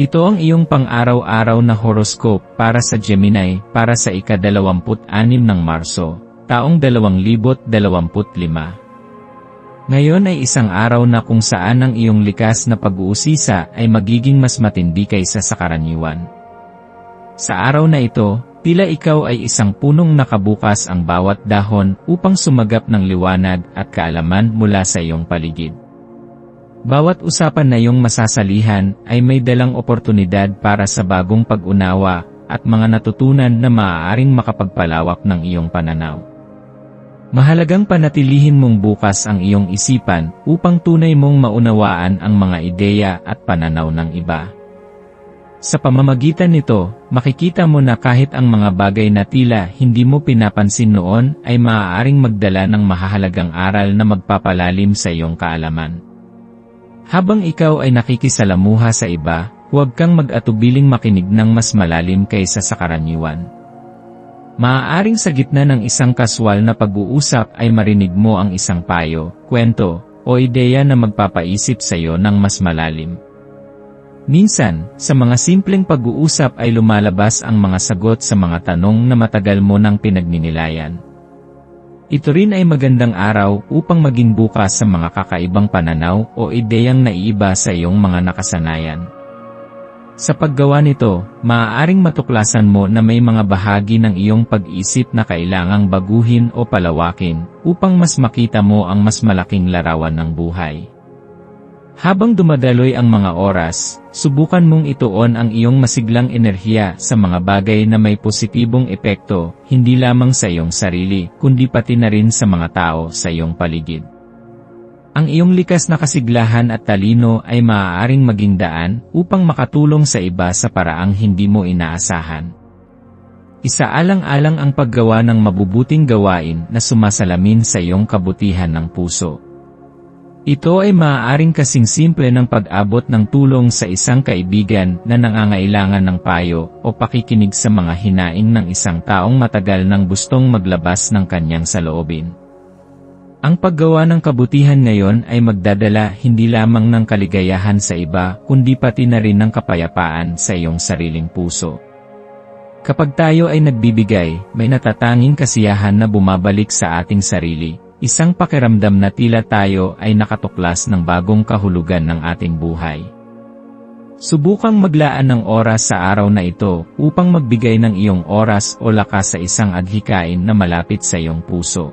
Ito ang iyong pang-araw-araw na horoscope para sa Gemini para sa ika-26 ng Marso, taong 2025. Ngayon ay isang araw na kung saan ang iyong likas na pag-uusisa ay magiging mas matindi kaysa sa karaniwan. Sa araw na ito, tila ikaw ay isang punong nakabukas ang bawat dahon upang sumagap ng liwanag at kaalaman mula sa iyong paligid. Bawat usapan na iyong masasalihan ay may dalang oportunidad para sa bagong pag-unawa at mga natutunan na maaaring makapagpalawak ng iyong pananaw. Mahalagang panatilihin mong bukas ang iyong isipan upang tunay mong maunawaan ang mga ideya at pananaw ng iba. Sa pamamagitan nito, makikita mo na kahit ang mga bagay na tila hindi mo pinapansin noon ay maaaring magdala ng mahahalagang aral na magpapalalim sa iyong kaalaman. Habang ikaw ay nakikisalamuha sa iba, huwag kang mag-atubiling makinig ng mas malalim kaysa sa karaniwan. Maaaring sa gitna ng isang kaswal na pag-uusap ay marinig mo ang isang payo, kwento, o ideya na magpapaisip sa iyo ng mas malalim. Minsan, sa mga simpleng pag-uusap ay lumalabas ang mga sagot sa mga tanong na matagal mo nang pinagninilayan. Ito rin ay magandang araw upang maging bukas sa mga kakaibang pananaw o ideyang naiiba sa iyong mga nakasanayan. Sa paggawa nito, maaaring matuklasan mo na may mga bahagi ng iyong pag-isip na kailangang baguhin o palawakin upang mas makita mo ang mas malaking larawan ng buhay. Habang dumadaloy ang mga oras, subukan mong ituon ang iyong masiglang enerhiya sa mga bagay na may positibong epekto, hindi lamang sa iyong sarili, kundi pati na rin sa mga tao sa iyong paligid. Ang iyong likas na kasiglahan at talino ay maaaring maging daan upang makatulong sa iba sa paraang hindi mo inaasahan. Isaalang-alang ang paggawa ng mabubuting gawain na sumasalamin sa iyong kabutihan ng puso. Ito ay maaaring kasing simple ng pag-abot ng tulong sa isang kaibigan na nangangailangan ng payo o pakikinig sa mga hinaing ng isang taong matagal nang gustong maglabas ng kanyang saloobin. Ang paggawa ng kabutihan ngayon ay magdadala hindi lamang ng kaligayahan sa iba kundi pati na rin ng kapayapaan sa iyong sariling puso. Kapag tayo ay nagbibigay, may natatanging kasiyahan na bumabalik sa ating sarili, Isang pakiramdam na tila tayo ay nakatuklas ng bagong kahulugan ng ating buhay. Subukang maglaan ng oras sa araw na ito upang magbigay ng iyong oras o lakas sa isang adhikain na malapit sa iyong puso.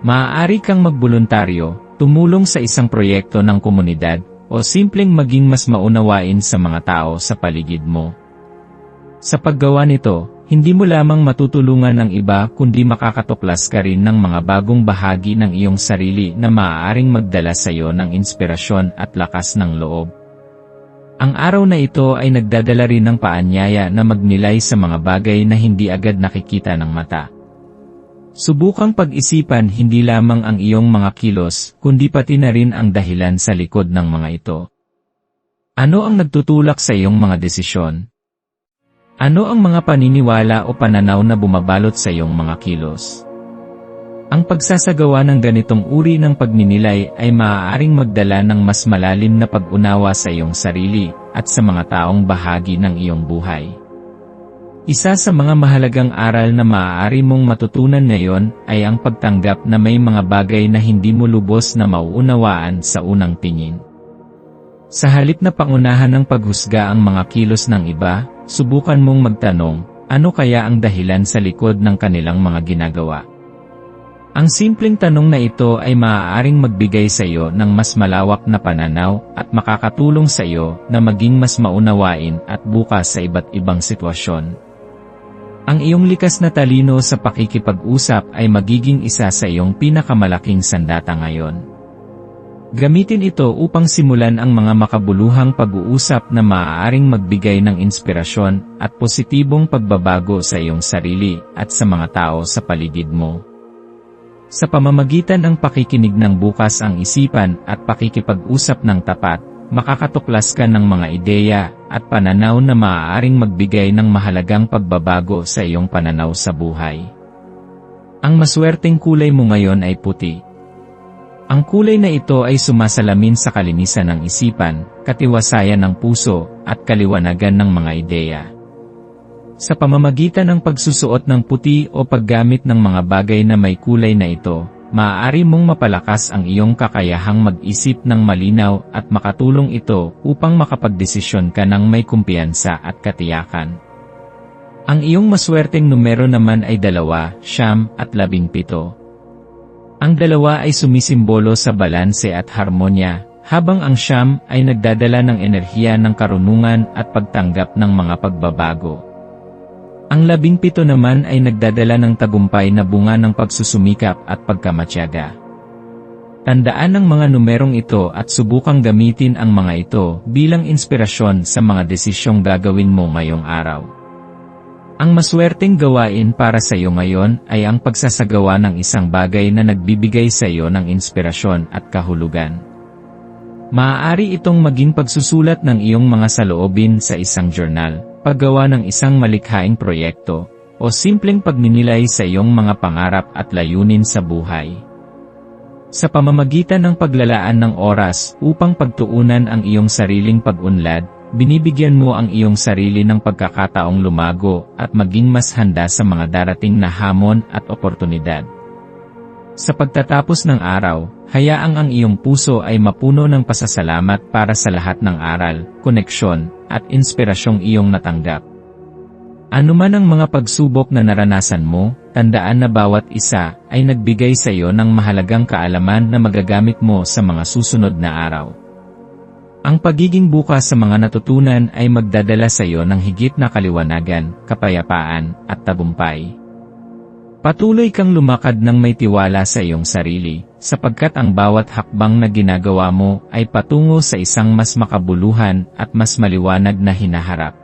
Maaari kang magboluntaryo, tumulong sa isang proyekto ng komunidad, o simpleng maging mas maunawain sa mga tao sa paligid mo. Sa paggawa nito, hindi mo lamang matutulungan ng iba kundi makakatuklas ka rin ng mga bagong bahagi ng iyong sarili na maaaring magdala sa iyo ng inspirasyon at lakas ng loob. Ang araw na ito ay nagdadala rin ng paanyaya na magnilay sa mga bagay na hindi agad nakikita ng mata. Subukang pag-isipan hindi lamang ang iyong mga kilos, kundi pati na rin ang dahilan sa likod ng mga ito. Ano ang nagtutulak sa iyong mga desisyon? Ano ang mga paniniwala o pananaw na bumabalot sa iyong mga kilos? Ang pagsasagawa ng ganitong uri ng pagninilay ay maaaring magdala ng mas malalim na pag-unawa sa iyong sarili at sa mga taong bahagi ng iyong buhay. Isa sa mga mahalagang aral na maaari mong matutunan ngayon ay ang pagtanggap na may mga bagay na hindi mo lubos na mauunawaan sa unang tingin. Sa halip na pangunahan ng paghusga ang mga kilos ng iba, subukan mong magtanong, ano kaya ang dahilan sa likod ng kanilang mga ginagawa? Ang simpleng tanong na ito ay maaaring magbigay sa iyo ng mas malawak na pananaw at makakatulong sa iyo na maging mas maunawain at bukas sa iba't ibang sitwasyon. Ang iyong likas na talino sa pakikipag-usap ay magiging isa sa iyong pinakamalaking sandata ngayon. Gamitin ito upang simulan ang mga makabuluhang pag-uusap na maaaring magbigay ng inspirasyon at positibong pagbabago sa iyong sarili at sa mga tao sa paligid mo. Sa pamamagitan ng pakikinig ng bukas ang isipan at pakikipag-usap ng tapat, makakatuklas ka ng mga ideya at pananaw na maaaring magbigay ng mahalagang pagbabago sa iyong pananaw sa buhay. Ang maswerteng kulay mo ngayon ay puti. Ang kulay na ito ay sumasalamin sa kalinisan ng isipan, katiwasayan ng puso, at kaliwanagan ng mga ideya. Sa pamamagitan ng pagsusuot ng puti o paggamit ng mga bagay na may kulay na ito, maaari mong mapalakas ang iyong kakayahang mag-isip ng malinaw at makatulong ito upang makapagdesisyon ka ng may kumpiyansa at katiyakan. Ang iyong maswerteng numero naman ay dalawa, siyam, at labing pito. Ang dalawa ay sumisimbolo sa balanse at harmonya, habang ang siyam ay nagdadala ng enerhiya ng karunungan at pagtanggap ng mga pagbabago. Ang labing pito naman ay nagdadala ng tagumpay na bunga ng pagsusumikap at pagkamatyaga. Tandaan ang mga numerong ito at subukang gamitin ang mga ito bilang inspirasyon sa mga desisyong gagawin mo ngayong araw. Ang maswerteng gawain para sa iyo ngayon ay ang pagsasagawa ng isang bagay na nagbibigay sa iyo ng inspirasyon at kahulugan. Maaari itong maging pagsusulat ng iyong mga saloobin sa isang journal, paggawa ng isang malikhaing proyekto, o simpleng pagninilay sa iyong mga pangarap at layunin sa buhay. Sa pamamagitan ng paglalaan ng oras upang pagtuunan ang iyong sariling pag-unlad, binibigyan mo ang iyong sarili ng pagkakataong lumago at maging mas handa sa mga darating na hamon at oportunidad. Sa pagtatapos ng araw, hayaang ang iyong puso ay mapuno ng pasasalamat para sa lahat ng aral, koneksyon, at inspirasyong iyong natanggap. Ano man ang mga pagsubok na naranasan mo, tandaan na bawat isa ay nagbigay sa iyo ng mahalagang kaalaman na magagamit mo sa mga susunod na araw. Ang pagiging bukas sa mga natutunan ay magdadala sa iyo ng higit na kaliwanagan, kapayapaan, at tagumpay. Patuloy kang lumakad ng may tiwala sa iyong sarili, sapagkat ang bawat hakbang na ginagawa mo ay patungo sa isang mas makabuluhan at mas maliwanag na hinaharap.